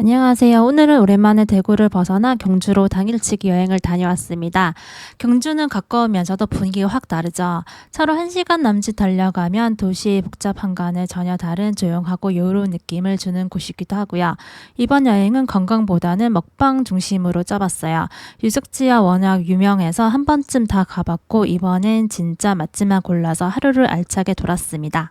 안녕하세요. 오늘은 오랜만에 대구를 벗어나 경주로 당일치기 여행을 다녀왔습니다. 경주는 가까우면서도 분위기가 확 다르죠. 차로 1시간 남짓 달려가면 도시의 복잡한과는 전혀 다른 조용하고 여유로운 느낌을 주는 곳이기도 하고요. 이번 여행은 관광보다는 먹방 중심으로 짜봤어요. 유적지가 워낙 유명해서 한 번쯤 다 가봤고 이번엔 진짜 맛집만 골라서 하루를 알차게 돌았습니다.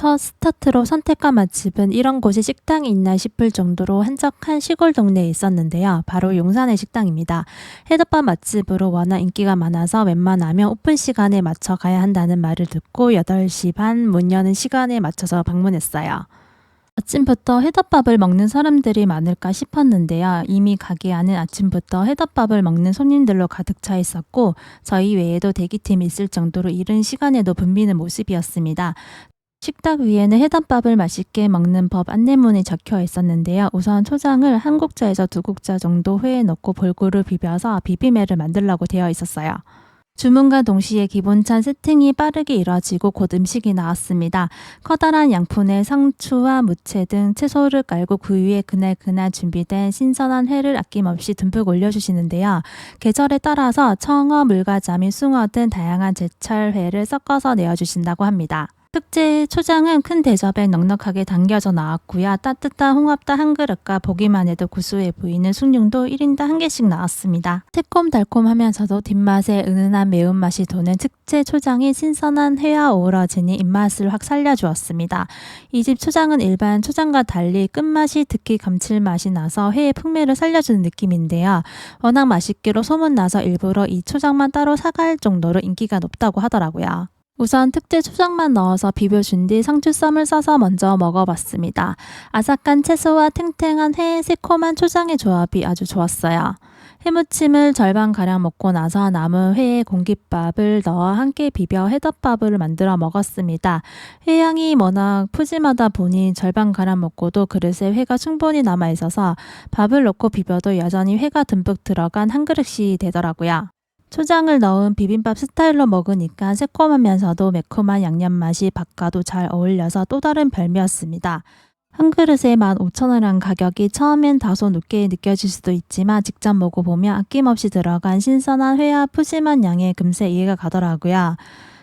첫 스타트로 선택한 맛집은 이런 곳에 식당이 있나 싶을 정도로 한적한 시골 동네에 있었는데요. 바로 용산의 식당입니다. 해덮밥 맛집으로 워낙 인기가 많아서 웬만하면 오픈 시간에 맞춰 가야 한다는 말을 듣고 8시 반 문 여는 시간에 맞춰서 방문했어요. 아침부터 해덮밥을 먹는 사람들이 많을까 싶었는데요. 이미 가게 안은 아침부터 해덮밥을 먹는 손님들로 가득 차 있었고 저희 외에도 대기팀이 있을 정도로 이른 시간에도 붐비는 모습이었습니다. 식탁 위에는 해담밥을 맛있게 먹는 법 안내문이 적혀 있었는데요. 우선 초장을 한 국자에서 두 국자 정도 회에 넣고 골고루 비벼서 비비매를 만들라고 되어 있었어요. 주문과 동시에 기본찬 세팅이 빠르게 이뤄지고 곧 음식이 나왔습니다. 커다란 양푼에 상추와 무채 등 채소를 깔고 그 위에 그날그날 준비된 신선한 회를 아낌없이 듬뿍 올려주시는데요. 계절에 따라서 청어, 물가자미, 숭어 등 다양한 제철 회를 섞어서 내어주신다고 합니다. 특제 초장은 큰 대접에 넉넉하게 담겨져 나왔고요. 따뜻한 홍합다 한 그릇과 보기만 해도 구수해 보이는 숭늉도 1인당 한 개씩 나왔습니다. 새콤달콤하면서도 뒷맛에 은은한 매운맛이 도는 특제 초장이 신선한 회와 어우러지니 입맛을 확 살려주었습니다. 이 집 초장은 일반 초장과 달리 끝맛이 특히 감칠맛이 나서 회의 풍미를 살려주는 느낌인데요. 워낙 맛있기로 소문나서 일부러 이 초장만 따로 사갈 정도로 인기가 높다고 하더라고요. 우선 특제 초장만 넣어서 비벼준 뒤 상추쌈을 싸서 먼저 먹어봤습니다. 아삭한 채소와 탱탱한 회, 새콤한 초장의 조합이 아주 좋았어요. 해무침을 절반가량 먹고 나서 남은 회에 공깃밥을 넣어 함께 비벼 해덮밥을 만들어 먹었습니다. 회향이 워낙 푸짐하다 보니 절반가량 먹고도 그릇에 회가 충분히 남아있어서 밥을 넣고 비벼도 여전히 회가 듬뿍 들어간 한 그릇이 되더라고요. 초장을 넣은 비빔밥 스타일로 먹으니까 새콤하면서도 매콤한 양념 맛이 밥과도 잘 어울려서 또 다른 별미였습니다. 한 그릇에 15,000원이란 가격이 처음엔 다소 높게 느껴질 수도 있지만 직접 먹어보면 아낌없이 들어간 신선한 회와 푸짐한 양에 금세 이해가 가더라고요.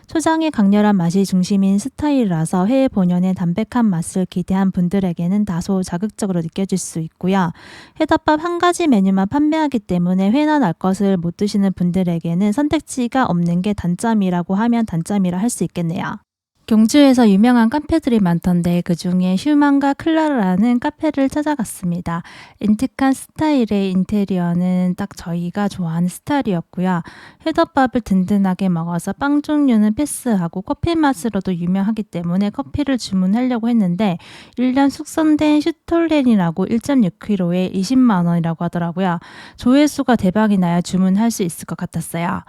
초장의 강렬한 맛이 중심인 스타일이라서 회 본연의 담백한 맛을 기대한 분들에게는 다소 자극적으로 느껴질 수 있고요. 회덮밥 한 가지 메뉴만 판매하기 때문에 회나 날 것을 못 드시는 분들에게는 선택지가 없는 게 단점이라고 하면 단점이라 할 수 있겠네요. 경주에서 유명한 카페들이 많던데 그 중에 휴만과 클라라라는 카페를 찾아갔습니다. 인틱한 스타일의 인테리어는 딱 저희가 좋아하는 스타일이었고요. 회덮밥을 든든하게 먹어서 빵 종류는 패스하고 커피 맛으로도 유명하기 때문에 커피를 주문하려고 했는데 1년 숙성된 슈톨렌이라고 1.6kg에 20만 원이라고 하더라고요. 조회수가 대박이 나야 주문할 수 있을 것 같았어요.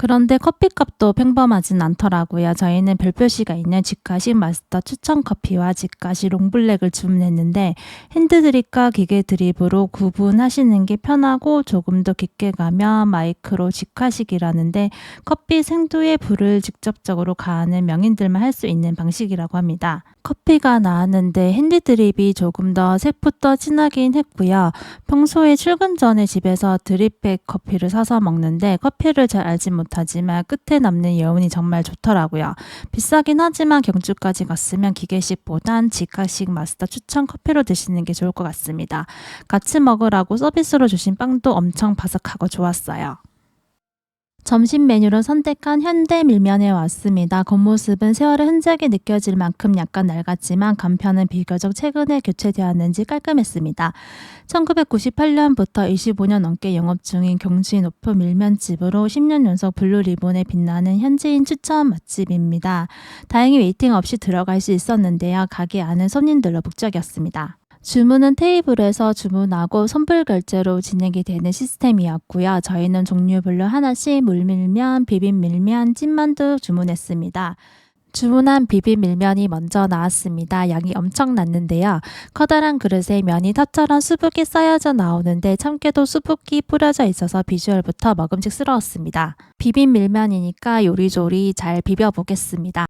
그런데 커피값도 평범하진 않더라고요. 저희는 별표시가 있는 직가식 마스터 추천 커피와 직가식 롱블랙을 주문했는데 핸드드립과 기계 드립으로 구분하시는 게 편하고 조금 더 깊게 가면 마이크로 직화식이라는데 커피 생두에 불을 직접적으로 가하는 명인들만 할 수 있는 방식이라고 합니다. 커피가 나왔는데 핸드드립이 조금 더 색부터 진하긴 했고요. 평소에 출근 전에 집에서 드립백 커피를 사서 먹는데 커피를 잘 알지 못 하지만 끝에 남는 여운이 정말 좋더라고요. 비싸긴 하지만 경주까지 갔으면 기계식보단 직화식 마스터 추천 커피로 드시는 게 좋을 것 같습니다. 같이 먹으라고 서비스로 주신 빵도 엄청 바삭하고 좋았어요. 점심 메뉴로 선택한 현대 밀면에 왔습니다. 겉모습은 세월의 흔적이 느껴질 만큼 약간 낡았지만 간편은 비교적 최근에 교체되었는지 깔끔했습니다. 1998년부터 25년 넘게 영업 중인 경주의 높은 밀면집으로 10년 연속 블루 리본에 빛나는 현지인 추천 맛집입니다. 다행히 웨이팅 없이 들어갈 수 있었는데요. 가게 안은 손님들로 북적였습니다. 주문은 테이블에서 주문하고 선불 결제로 진행이 되는 시스템이었고요. 저희는 종류별로 하나씩 물밀면, 비빔밀면, 찐만두 주문했습니다. 주문한 비빔밀면이 먼저 나왔습니다. 양이 엄청 났는데요. 커다란 그릇에 면이 탑처럼 수북이 쌓여져 나오는데 참깨도 수북이 뿌려져 있어서 비주얼부터 먹음직스러웠습니다. 비빔밀면이니까 요리조리 잘 비벼보겠습니다.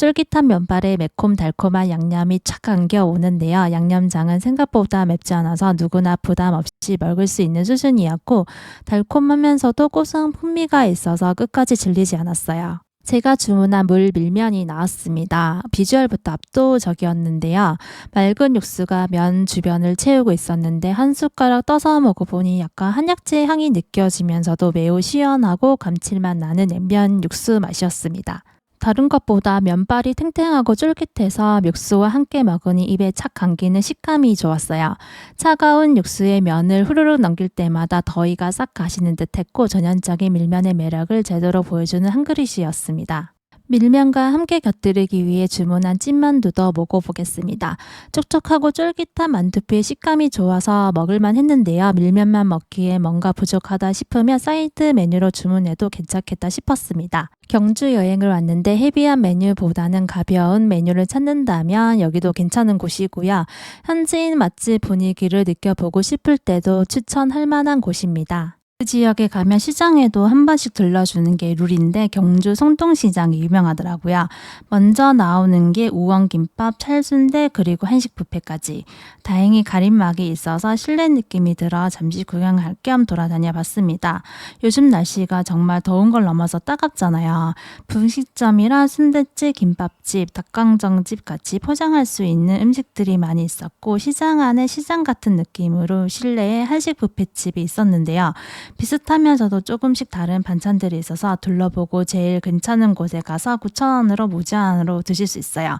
쫄깃한 면발에 매콤 달콤한 양념이 착 감겨 오는데요. 양념장은 생각보다 맵지 않아서 누구나 부담 없이 먹을 수 있는 수준이었고 달콤하면서도 고소한 풍미가 있어서 끝까지 질리지 않았어요. 제가 주문한 물 밀면이 나왔습니다. 비주얼부터 압도적이었는데요. 맑은 육수가 면 주변을 채우고 있었는데 한 숟가락 떠서 먹어보니 약간 한약재 향이 느껴지면서도 매우 시원하고 감칠맛 나는 냉면 육수 맛이었습니다. 다른 것보다 면발이 탱탱하고 쫄깃해서 육수와 함께 먹으니 입에 착 감기는 식감이 좋았어요. 차가운 육수에 면을 후루룩 넘길 때마다 더위가 싹 가시는 듯했고 전형적인 밀면의 매력을 제대로 보여주는 한 그릇이었습니다. 밀면과 함께 곁들이기 위해 주문한 찐만두도 먹어보겠습니다. 촉촉하고 쫄깃한 만두피의 식감이 좋아서 먹을만 했는데요. 밀면만 먹기에 뭔가 부족하다 싶으면 사이드 메뉴로 주문해도 괜찮겠다 싶었습니다. 경주 여행을 왔는데 헤비한 메뉴보다는 가벼운 메뉴를 찾는다면 여기도 괜찮은 곳이고요. 현지인 맛집 분위기를 느껴보고 싶을 때도 추천할 만한 곳입니다. 그 지역에 가면 시장에도 한 번씩 들러주는 게 룰인데 경주 송동시장이 유명하더라고요. 먼저 나오는 게 우엉김밥, 찰순대 그리고 한식 뷔페까지. 다행히 가림막이 있어서 실내 느낌이 들어 잠시 구경할 겸 돌아다녀 봤습니다. 요즘 날씨가 정말 더운 걸 넘어서 따갑잖아요. 분식점이라 순대집, 김밥집, 닭강정집 같이 포장할 수 있는 음식들이 많이 있었고 시장 안에 시장 같은 느낌으로 실내에 한식 뷔페집이 있었는데요. 비슷하면서도 조금씩 다른 반찬들이 있어서 둘러보고 제일 괜찮은 곳에 가서 9,000원으로 무제한으로 드실 수 있어요.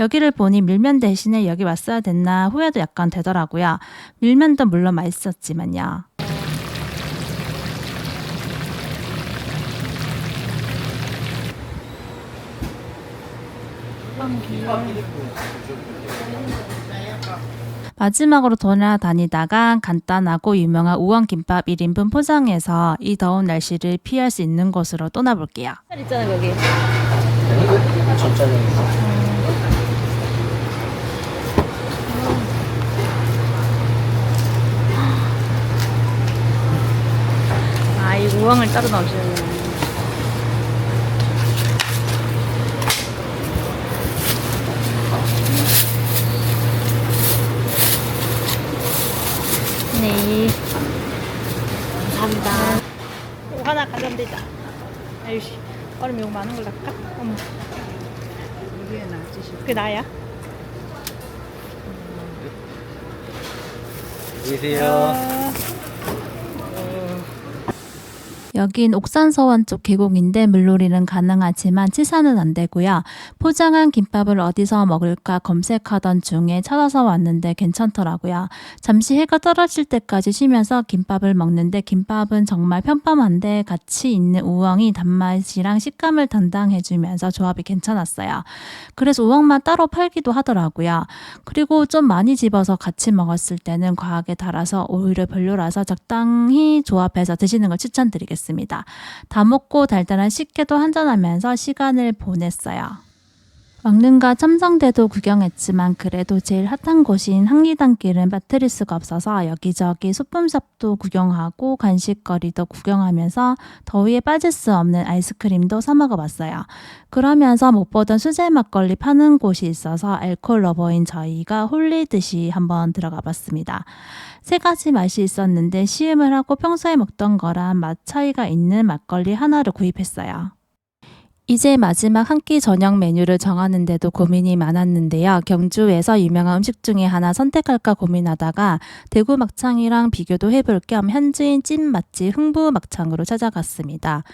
여기를 보니 밀면 대신에 여기 왔어야 됐나 후회도 약간 되더라고요. 밀면도 물론 맛있었지만요. 마지막으로 돌아다니다가 간단하고 유명한 우엉김밥 1인분 포장해서 이 더운 날씨를 피할 수 있는 곳으로 떠나볼게요. 있잖아 여기. 전자레인지. 아, 이 우엉을 따로 넣으시는 네. 감사합니다. 이거 하나 가져되자 아유씨, 얼음 이거 많은 걸 낚아? 어머, 이게 싶어. 그게 나야? 계세요. 여긴 옥산서원 쪽 계곡인데 물놀이는 가능하지만 치사는 안 되고요. 포장한 김밥을 어디서 먹을까 검색하던 중에 찾아서 왔는데 괜찮더라고요. 잠시 해가 떨어질 때까지 쉬면서 김밥을 먹는데 김밥은 정말 편편한데 같이 있는 우엉이 단맛이랑 식감을 담당해주면서 조합이 괜찮았어요. 그래서 우엉만 따로 팔기도 하더라고요. 그리고 좀 많이 집어서 같이 먹었을 때는 과하게 달아서 오히려 별로라서 적당히 조합해서 드시는 걸 추천드리겠습니다. 다 먹고 달달한 식혜도 한잔하면서 시간을 보냈어요. 왕릉과 첨성대도 구경했지만 그래도 제일 핫한 곳인 항리단길은 수가 없어서 여기저기 소품샵도 구경하고 간식거리도 구경하면서 더위에 빠질 수 없는 아이스크림도 사 먹어봤어요. 그러면서 못 보던 수제 막걸리 파는 곳이 있어서 알콜 러버인 저희가 홀리듯이 한번 들어가 봤습니다. 세 가지 맛이 있었는데 시음을 하고 평소에 먹던 거랑 맛 차이가 있는 막걸리 하나를 구입했어요. 이제 마지막 한 끼 저녁 메뉴를 정하는데도 고민이 많았는데요. 경주에서 유명한 음식 중에 하나 선택할까 고민하다가 대구 막창이랑 비교도 해볼 겸 현지인 찐 맛집 흥부 막창으로 찾아갔습니다.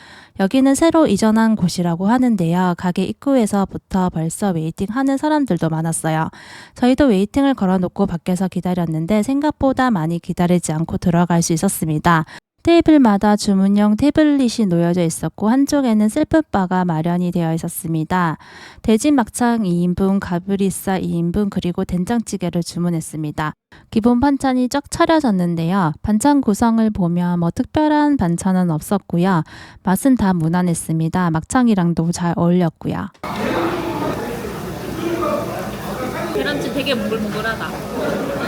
여기는 새로 이전한 곳이라고 하는데요. 가게 입구에서부터 벌써 웨이팅 하는 사람들도 많았어요. 저희도 웨이팅을 걸어놓고 밖에서 기다렸는데 생각보다 많이 기다리지 않고 들어갈 수 있었습니다. 테이블마다 주문용 태블릿이 놓여져 있었고 한쪽에는 셀프바가 마련이 되어 있었습니다. 대진 막창 2인분, 가브리사 2인분 그리고 된장찌개를 주문했습니다. 기본 반찬이 쫙 차려졌는데요. 반찬 구성을 보면 뭐 특별한 반찬은 없었고요. 맛은 다 무난했습니다. 막창이랑도 잘 어울렸고요. 계란찜 되게 몽글몽글하다.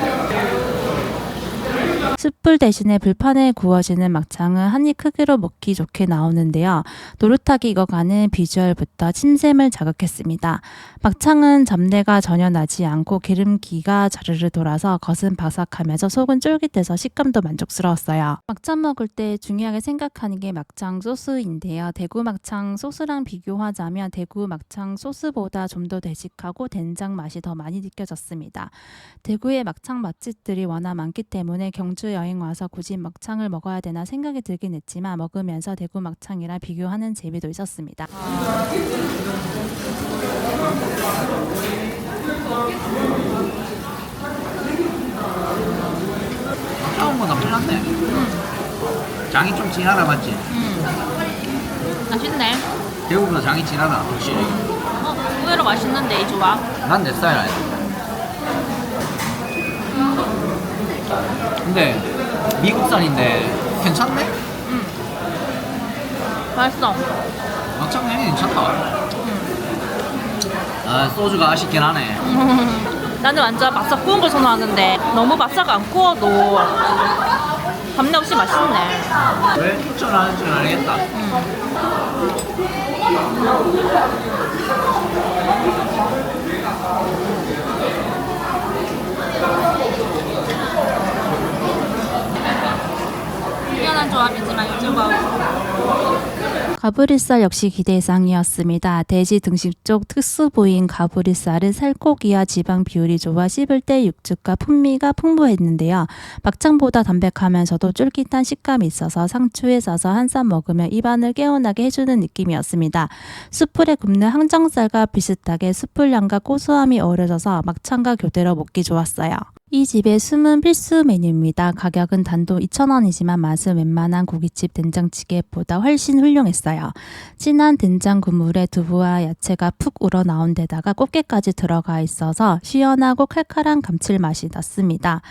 숯불 대신에 불판에 구워지는 막창은 한입 크기로 먹기 좋게 나오는데요. 노릇하게 익어가는 비주얼부터 침샘을 자극했습니다. 막창은 잡내가 전혀 나지 않고 기름기가 자르르 돌아서 겉은 바삭하면서 속은 쫄깃해서 식감도 만족스러웠어요. 막창 먹을 때 중요하게 생각하는 게 막창 소스인데요. 대구 막창 소스랑 비교하자면 대구 막창 소스보다 좀 더 되직하고 된장 맛이 더 많이 느껴졌습니다. 대구의 막창 맛집들이 워낙 많기 때문에 경주 여행 와서 굳이 막창을 먹어야 되나 생각이 들긴 했지만 먹으면서 대구 막창이랑 비교하는 재미도 있었습니다. 처음보다 풀렸네. 장이 좀 진하다 맞지? 맛있네. 대구보다 장이 진하다 확실히. 어, 의외로 맛있는데 이 조합. 난 내 스타일 아니야. 근데 미국산인데 괜찮네? 맛있어. 막창 향이 괜찮다. 아 소주가 아쉽긴 하네. 나는 완전 바싹 구운 걸 선호하는데 너무 바싹 안 구워도 담내 없이 맛있네. 왜 추천하는지는 알겠다. 희한한 조합이지만 요즘 가브리살 역시 기대 이상이었습니다. 돼지 등심 쪽 특수 부위인 가브리살은 살코기와 지방 비율이 좋아 씹을 때 육즙과 풍미가 풍부했는데요. 막창보다 담백하면서도 쫄깃한 식감이 있어서 상추에 싸서 한 쌈 먹으면 입안을 개운하게 해주는 느낌이었습니다. 숯불에 굽는 항정살과 비슷하게 숯불향과 고소함이 어우러져서 막창과 교대로 먹기 좋았어요. 이 집의 숨은 필수 메뉴입니다. 가격은 단돈 2,000원이지만 맛은 웬만한 고깃집 된장찌개보다 훨씬 훌륭했어요. 진한 된장 국물에 두부와 야채가 푹 우러나온 데다가 꽃게까지 들어가 있어서 시원하고 칼칼한 감칠맛이 났습니다.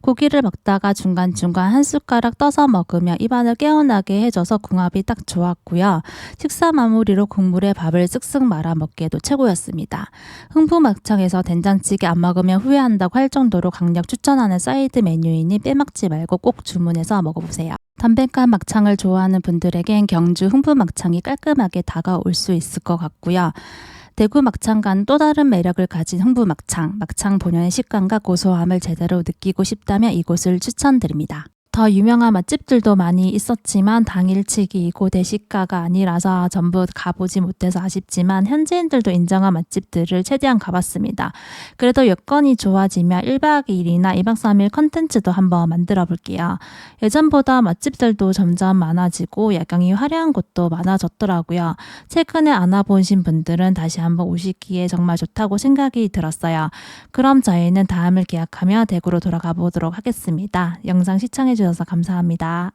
고기를 먹다가 중간중간 한 숟가락 떠서 먹으면 입안을 개운하게 해줘서 궁합이 딱 좋았고요. 식사 마무리로 국물에 밥을 쓱쓱 말아 먹기에도 최고였습니다. 흥부막창에서 된장찌개 안 먹으면 후회한다고 할 정도로 강력 추천하는 사이드 메뉴이니 빼먹지 말고 꼭 주문해서 먹어보세요. 담백한 막창을 좋아하는 분들에겐 경주 흥부 막창이 깔끔하게 다가올 수 있을 것 같고요. 대구 막창과는 또 다른 매력을 가진 흥부 막창, 막창 본연의 식감과 고소함을 제대로 느끼고 싶다면 이곳을 추천드립니다. 더 유명한 맛집들도 많이 있었지만 당일치기 고대 시가가 아니라서 전부 가보지 못해서 아쉽지만 현지인들도 인정한 맛집들을 최대한 가봤습니다. 그래도 여건이 좋아지면 1박 2일이나 2박 3일 컨텐츠도 한번 만들어 볼게요. 예전보다 맛집들도 점점 많아지고 야경이 화려한 곳도 많아졌더라고요. 최근에 안 와보신 분들은 다시 한번 오시기에 정말 좋다고 생각이 들었어요. 그럼 저희는 다음을 계약하며 대구로 돌아가 보도록 하겠습니다. 영상 시청해 주셔서 감사합니다.